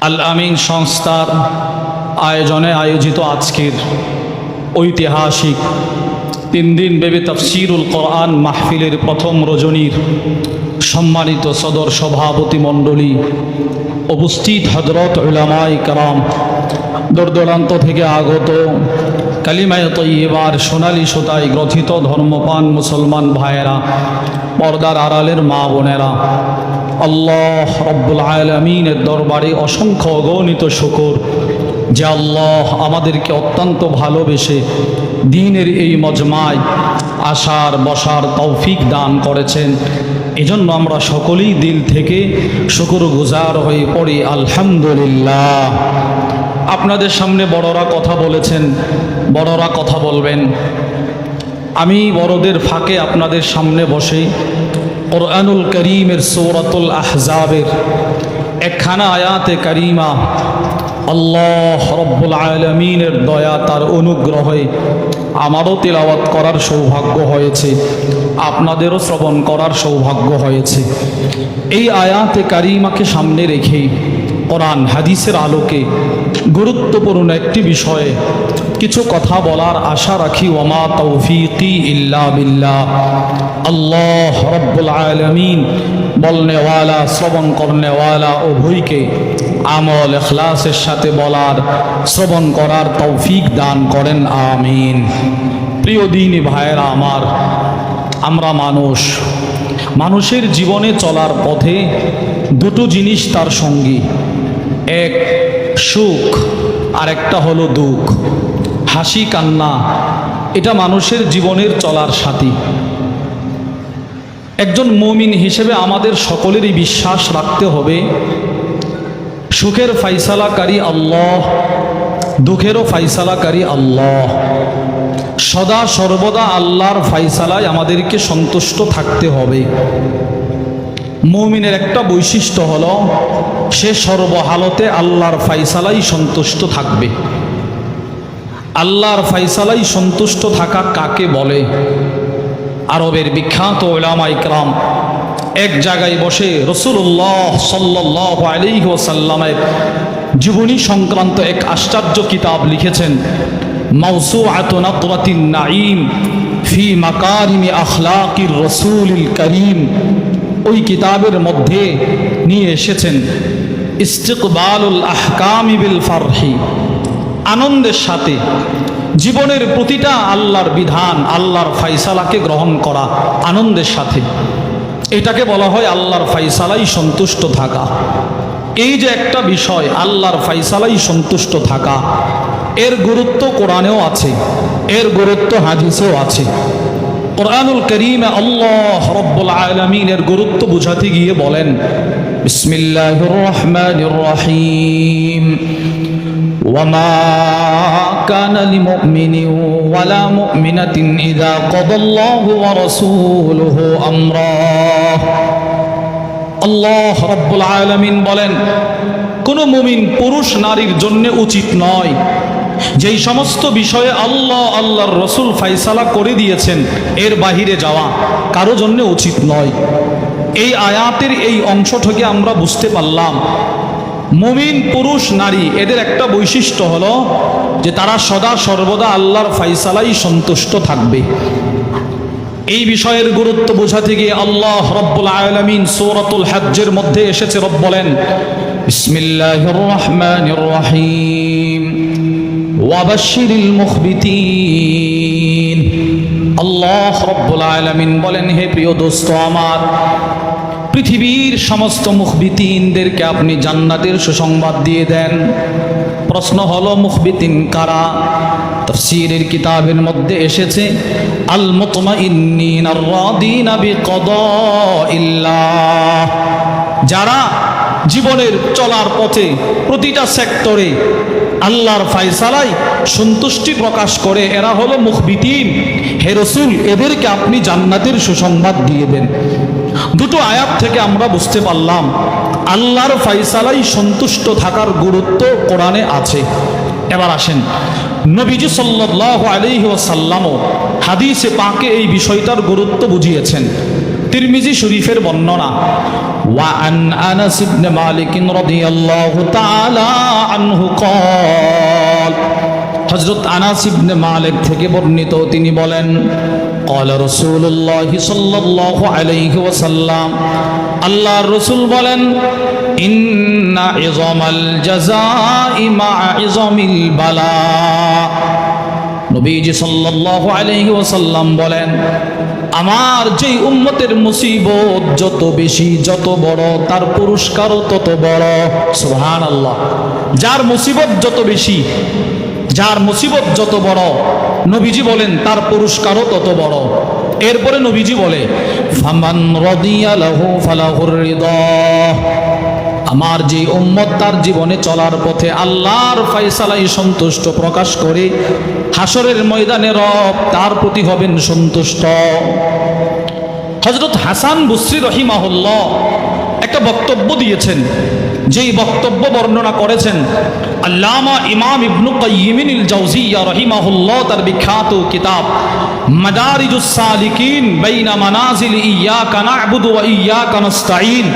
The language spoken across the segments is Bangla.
আল আমিন সংস্থার আয়োজনে আয়োজিত আজকের ঐতিহাসিক তিন দিন ব্যাপী তফসিরুল কোরআন মাহফিলের প্রথম রজনীর সম্মানিত সদর সভাপতি মণ্ডলী উপস্থিত হজরত উলামাই কারাম দূরদূরান্ত থেকে আগত কালিমায় তৈবার সোনালী সুতায় গ্রথিত ধর্মপান মুসলমান ভাইয়েরা, পর্দার আড়ালের মা বোনেরা আল্লাহ রব্বুল আলমিনের দরবারে অসংখ্য অগণিত শুকর যে আল্লাহ আমাদেরকে অত্যন্ত ভালোবেসে দিনের এই মজমায় আসার, বসার তৌফিক দান করেছেন। এজন্য আমরা সকলেই দিল থেকে শুকুর গুজার হয়ে পড়ি, আলহামদুলিল্লাহ। আপনাদের সামনে বড়রা কথা বলেছেন, বড়রা কথা বলবেন। আমি বড়দের ফাঁকে আপনাদের সামনে বসে কোরআনুল করিমের সৌরতুল আহজাবের একখানা আয়াতে করিমা আল্লাহ রব্বুল আলমিনের দয়া তার অনুগ্রহে আমারও তেলাওয়াত করার সৌভাগ্য হয়েছে আপনাদেরও শ্রবণ করার সৌভাগ্য হয়েছে এই আয়াতে কারিমাকে সামনে রেখেই কোরআন হাদিসের আলোকে গুরুত্বপূর্ণ একটি বিষয়ে কিছু কথা বলার আশা রাখি। ওমা তৌফিকি ইল্লা বিল্লাহ আল্লাহ রব্বুল আলমিন বলনেওয়ালা শ্রবণ করনেওয়ালা উভয়কে আমল এখলাসের সাথে বলার, শ্রবণ করার তৌফিক দান করেন, আমিন। প্রিয় দিনী ভাইয়েরা আমার, আমরা মানুষ, মানুষের জীবনে চলার পথে দুটো জিনিস তার সঙ্গী। এক, সুখ আর একটা হলো দুঃখ। হাসি, কান্না, এটা মানুষের জীবনের চলার সাথী। একজন মমিন হিসেবে আমাদের সকলেরই বিশ্বাস রাখতে হবে। সুখের ফাইসালাকারী আল্লাহ, দুঃখেরও ফাইসালাকারী আল্লাহ। সদা সর্বদা আল্লাহর ফাইসালায় আমাদেরকে সন্তুষ্ট থাকতে হবে। মৌমিনের একটা বৈশিষ্ট্য হল, সে সর্বহালতে আল্লাহর ফাইসালাই সন্তুষ্ট থাকবে। আল্লাহর ফাইসালাই সন্তুষ্ট থাকা কাকে বলে? আরবের বিখ্যাত ওলামা ইকরাম এক জায়গায় বসে রসুল্লাহ সাল্লাহ আলিহাসাল্লামের জীবনী সংক্রান্ত এক আশ্চর্য কিতাব লিখেছেন মাউসু আতনাতিন নাইম ফি মাকারিমি আখলাকির রসুল করিম। ওই কিতাবের মধ্যে নিয়ে এসেছেন, ইস্তিকবালুল আহকামি বিল ফারহি। আনন্দের সাথে জীবনের প্রতিটা আল্লাহর বিধান, আল্লাহর ফাইসালাকে গ্রহণ করা আনন্দের সাথে। এটাকে বলা হয় আল্লাহর ফাইসালাই সন্তুষ্ট থাকা। এই যে একটা বিষয়, আল্লাহর ফাইসালাই সন্তুষ্ট থাকা, এর গুরুত্ব কোরআনেও আছে, এর গুরুত্ব হাদিসেও আছে। কোরআনুল করিম আল্লাহ রব্বুল আলমিনের গুরুত্ব বুঝাতে গিয়ে বলেন, বিসমিল্লাহির রহমানির রহিম। وما كان لمؤمن ولا مؤمنة إذا قضى الله ورسوله أمرا আল্লাহ রব্বুল আলমিন বলেন কোনো মুমিন পুরুষ নারীর জন্য উচিত নয় যেই সমস্ত বিষয়ে আল্লাহ আল্লাহর রসুল ফাইসালা করে দিয়েছেন এর বাহিরে যাওয়া কারো জন্য উচিত নয় এই আয়াতের এই অংশ থেকে আমরা বুঝতে পারলাম মুমিন পুরুষ, নারী, এদের একটা বৈশিষ্ট্য হলো যে তারা সদা সর্বদা আল্লাহর ফাইসালাই সন্তুষ্ট থাকবে। এই বিষয়ের গুরুত্ব বোঝাতে গিয়ে আল্লাহ রব্বুল আলমিন সৌরতুল হাজ্জের মধ্যে এসেছে, রব বলেন, বিসমিল্লাহির রহমানির রহিম। ওয়াবাশশিরিল মুখবিতিন। আল্লাহ রব্বুল আলমিন বলেন, হে প্রিয় দোস্ত আমার পৃথিবীর সমস্ত মুখবিতিনদেরকে আপনি জান্নাতের সুসংবাদ দিয়ে দেন। প্রশ্ন হলো, মুখবিতিন কারা? তফসিরের কিতাবের মধ্যে এসেছে আল মুতমাইন্নিন আর-রাদিনা বিকদাইল্লাহ। যারা জীবনের চলার পথে প্রতিটা সেক্টরে আল্লাহর ফায়সালায় সন্তুষ্টি প্রকাশ করে, এরা হলো মুখবিতিন। হে রসুল, এদেরকে আপনি জান্নাতের সুসংবাদ দিয়ে দেন। দুটো আয়াত থেকে আমরা বুঝতে পারলাম, আল্লাহর ফাইসালাই সন্তুষ্ট থাকার গুরুত্ব কোরআনে আছে। এবার আসেন, নবীজি সাল্লাহ আলহি ওসাল্লামও হাদিসে পাকে এই বিষয়টার গুরুত্ব বুঝিয়েছেন। তিরমিজি শরীফের বর্ণনা وعن أنس بن مالك رضي الله تعالى عنه قال হজরত আনাস ইবনে মালিক থেকে বর্ণিত তিনি বলেন قال رسول الله صلى الله عليه وسلم আল্লাহর রসুল বলেন ইন্না ইজমাল জাযাই মা ইজমিল বালা নবীজি সাল্লাল্লাহু আলাইহি ওয়াসাল্লাম বলেন, আমার যেই উম্মতের মুসিবত যত বেশি, যত বড়, তার পুরস্কারও তত বড়। সুবহানাল্লাহ। যার মুসিবত যত বেশি, যার মুসিবত যত বড়, নবীজি বলেন, তার পুরস্কারও তত বড়। এরপরে নবীজি বলে, ফামান রদিয়ালাহু ফালাহুর রিদা। আমার যে উম্মত তার জীবনে চলার পথে আল্লাহর ফাইসালাই সন্তুষ্ট প্রকাশ করে হাসরের ময়দানে রব তার প্রতি হবেন সন্তুষ্ট। হজরত হাসান বুসরি রহিমাহুল্লাহ একটা বক্তব্য দিয়েছেন, যেই বক্তব্য বর্ণনা করেছেন, আল্লামা ইমাম ইবনু কাইয়িমিনুল জাওজিয়া রহিমাহুল্লাহ তার বিখ্যাত কিতাব মাদারিজুস সালিকিন বাইনা মানাজিল ইয়াকা না'বুদু ওয়া ইয়াকা নাস্তাঈন।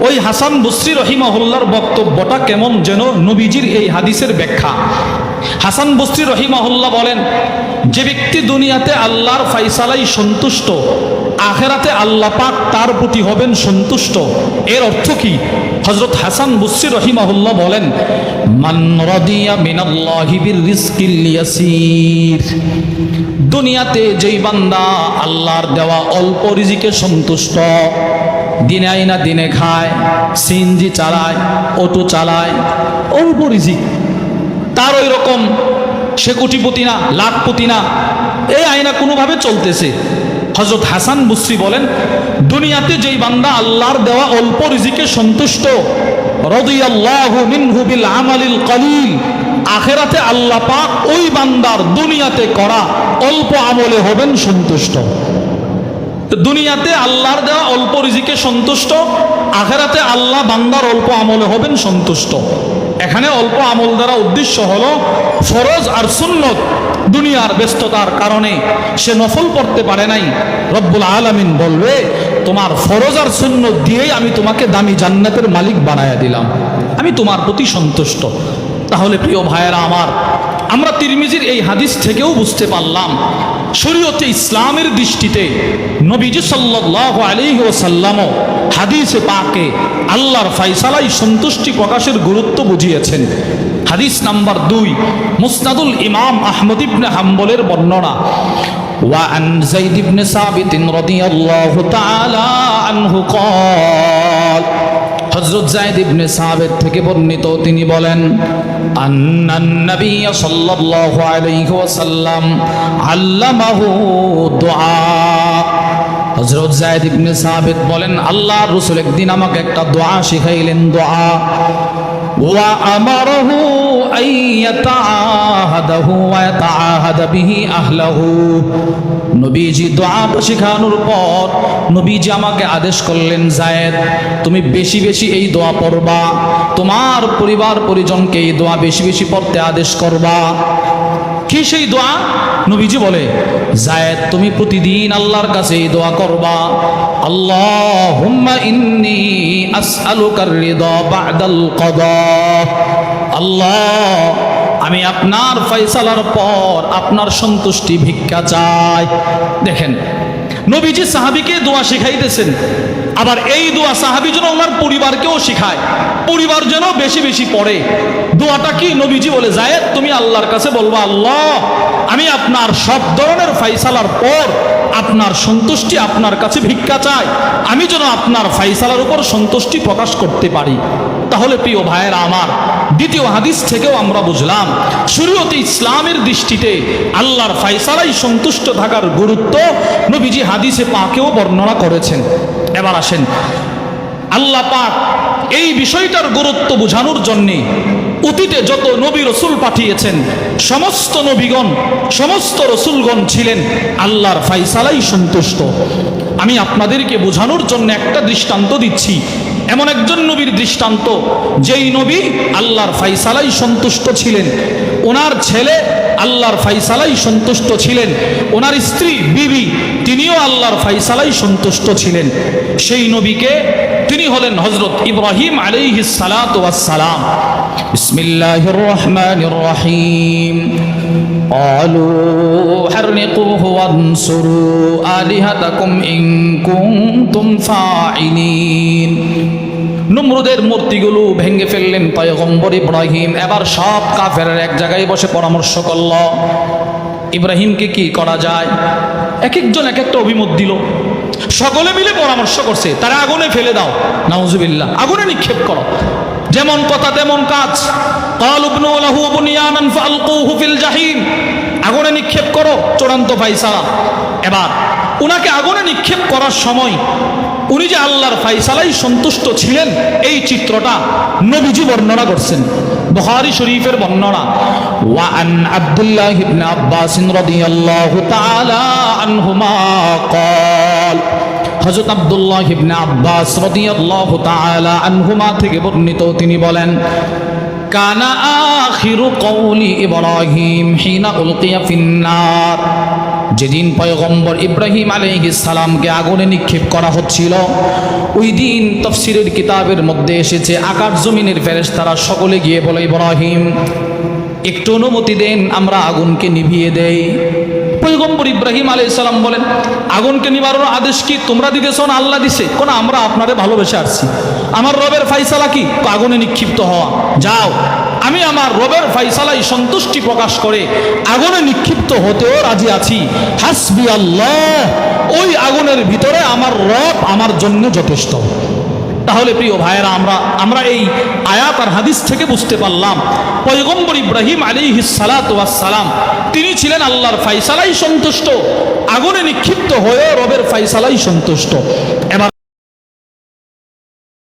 ওই হাসান বসরি রহিমাহুল্লার বক্তব্যটা কেমন যেন নবীজির এই হাদিসের ব্যাখ্যা। হাসান বসরি রহিমাহুল্লাহ বলেন, যে ব্যক্তি দুনিয়াতে আল্লাহর ফাইসালাই সন্তুষ্ট, আখেরাতে আল্লাহ পাক তার প্রতি হবেন সন্তুষ্ট। এর অর্থ কি? হজরত হাসান বসরি রহিমাহুল্লাহ বলেন দুনিয়াতে যেই বান্দা আল্লাহর দেওয়া অল্প রিজিকে সন্তুষ্ট দিনে আইনা দিনে খায় সিনজি চালায়, অটো চালায়, অল্প রিজিক। তার ওই রকম সে কোটিপতি না, লাখপতি না, এই আয়না কোনোভাবে চলতেছে। হজরত হাসান বুসরি বলেন, দুনিয়াতে যেই বান্দা আল্লাহর দেওয়া অল্প রিজিকে সন্তুষ্ট আখেরাতে আল্লাহ পাক ওই বান্দার দুনিয়াতে করা অল্প আমলে হবেন সন্তুষ্ট। দুনিয়াতে আল্লাহর দেওয়া অল্প রিজিকে সন্তুষ্ট, আখেরাতে আল্লাহ বান্দার অল্প আমলে হবেন সন্তুষ্ট। এখানে অল্প আমল দ্বারা উদ্দেশ্য হলো ফরজ আর সুন্নত দুনিয়ার ব্যস্ততার কারণে সে নফল পড়তে পারে নাই। রব্বুল আলামিন বলবে, তোমার ফরজ আর সুন্নত দিয়েই আমি তোমাকে দামি জান্নাতের মালিক বানায়া দিলাম। আমি তোমার প্রতি সন্তুষ্ট। তাহলে প্রিয় ভাইয়েরা আমার আমরা তিরমিজির এই হাদিস থেকেও বুঝতে পারলাম শরীয়তে ইসলামের দৃষ্টিতে নবীজি সাল্লাল্লাহু আলাইহি ওয়াসাল্লামও হাদিসে পাকে আল্লাহর ফাইসালাই সন্তুষ্টি প্রকাশের গুরুত্ব বুঝিয়েছেন হাদিস নাম্বার দুই মুসনাদুল ইমাম আহমদ ইবনে হাম্বলের বর্ণনা وعن زيد بن ثابت رضي الله تعالى عنه قال হজরত জায়দ ইবনে সাহাবের থেকে বর্ণিত, তিনি বলেন আন্নান নবী সাল্লাল্লাহু আলাইহি ওয়াসাল্লাম আল্লামাহু দুআ হজরত জায়দ ইবনে সাহাবেদ বলেন, আল্লাহর রাসূল একদিন আমাকে একটা দোয়া শিখাইলেন, দোয়া, ওয়া আমারহু আন ইয়াতাআহাদাহু ওয়া ইয়াতাআহাদা বিহি আহলাহু। নবীজি দোয়াটা শেখানোর পর নবীজি আমাকে আদেশ করলেন জায়েদ তুমি বেশি বেশি এই দোয়া পড়বা, তোমার পরিবার পরিজনকে এই দোয়া বেশি বেশি পড়তে আদেশ করবা। কি সেই দোয়া নবীজি বলে, জায়েদ, তুমি প্রতিদিন আল্লাহর কাছে দোয়া করবা। আল্লাহ ইন্নি আল্লাহ, আমি আপনার ফয়সালার পর আপনার সন্তুষ্টি ভিক্ষা চাই। দেখেন, নবীজি সাহাবিকে দোয়া শিখাইতেছেন। আবার এই দোয়া সাহাবি যেন ওনার পরিবারকেও শিখায়। পরিবার যেন বেশি বেশি পড়ে। দোয়াটা কি? নবীজি বলে যায় তুমি আল্লাহর কাছে বলব, আল্লাহ, আমি আপনার সব ধরনের ফাইসালার পর আপনার সন্তুষ্টি আপনার কাছে ভিক্ষা চাই। আমি যেন আপনার ফাইসালার উপর সন্তুষ্টি প্রকাশ করতে পারি। তাহলে প্রিয় ভাইয়েরা আমার দ্বিতীয় হাদিস থেকেও আমরা বুঝলাম, শরীয়তে ইসলামের দৃষ্টিতে আল্লাহর ফাইসালাই সন্তুষ্ট থাকার গুরুত্ব নবীজি হাদিসে পাকেও বর্ণনা করেছেন। এবার আসেন, আল্লাহ পাক এই বিষয়টার গুরুত্ব বোঝানোর জন্যে অতীতে যত নবী রসুল পাঠিয়েছেন, সমস্ত নবীগণ, সমস্ত রসুলগণ ছিলেন আল্লাহর ফাইসালাই সন্তুষ্ট। আমি আপনাদেরকে বোঝানোর জন্য একটা দৃষ্টান্ত দিচ্ছি এমন একজন নবীর দৃষ্টান্ত, যেই নবী আল্লাহর ফাইসালাই সন্তুষ্ট ছিলেন। ওনার ছেলে আল্লাহর ফাইসালাই সন্তুষ্ট ছিলেন। ওনার স্ত্রী বিবি, তিনিও আল্লাহর ফাইসালাই সন্তুষ্ট ছিলেন। সেই নবীকে তিনি হলেন হজরত ইব্রাহিম আলাইহিস সালাত ওয়াস সালাম। বিসমিল্লাহির রহমানির রহিম। قالوا حرقوه وانصروا آلهتكم إن كنتم فاعلين নমরুদের মূর্তিগুলো ভেঙে ফেললেন পয়গম্বর ইব্রাহিম এবার সব কাফের এক জায়গায় বসে পরামর্শ করল ইব্রাহিমকে কি করা যায় এক একজন এক একটা অভিমত দিল সকলে মিলে পরামর্শ করছে তারা আগুনে ফেলে দাও নাউজুবিল্লাহ আগুনে নিক্ষেপ করো যেমন কথা তেমন কাজ قال ابنوا له بنيانا فالقوه في الجحيم আগুনে নিক্ষেপ করো চূড়ান্ত ফাইসালা এবার উনাকে আগুনে নিক্ষেপ করার সময় উনি যে আল্লাহর ফাইসালাই সন্তুষ্ট ছিলেন এই চিত্রটা নবীজি বর্ণনা করছেন বুখারী শরীফের বর্ণনা ওয়ান আব্দুল্লাহ ইবনে আব্বাস রাদিয়াল্লাহু তাআলা আনহুমা قال হযরত আব্দুল্লাহ ইবনে আব্বাস রাদিয়াল্লাহু তাআলা আনহুমা থেকে বর্ণিত, তিনি বলেন, কানা আখিরু কওলি ইব্রাহিম হিনা উলকিয়া ফিন্নার। যেদিন পয়গম্বর ইব্রাহিম সালামকে আগুনে নিক্ষেপ করা হচ্ছিল, ওই দিন তফসিরের কিতাবের মধ্যে এসেছে আকাশ জমিনের ফেরেশতারা সকলে গিয়ে বলে, ইব্রাহিম, একটু অনুমতি দেন, আমরা আগুনকে নিভিয়ে দেই। পৈগম্বর ইব্রাহিম আলাই সালাম বলেন, আগুনকে নিবারণ আদেশ কি তোমরা দিতেছ না আল্লাহ দিছে? কোন, আমরা আপনারে ভালোবেসে আসছি আমার রবের ফাইসালা কি, আগুনে নিক্ষিপ্ত হওয়া। যাও, আমি আমার রবের ফাইসালাই সন্তুষ্টি প্রকাশ করে আগুনে নিক্ষিপ্ত হতেও রাজি আছি। হাসবি আল্লাহ, ওই আগুনের ভিতরে আমার রব আমার জন্য যথেষ্ট। তাহলে প্রিয় ভাইয়েরা, আমরা আমরা এই আয়াত আর হাদিস থেকে বুঝতে পারলাম, পয়গম্বর ইব্রাহিম আলী সালাম তিনি ছিলেন আল্লাহর ফাইসালাই সন্তুষ্ট, আগুনে নিক্ষিপ্ত হয়েও রবের ফাইসালাই সন্তুষ্ট। এবার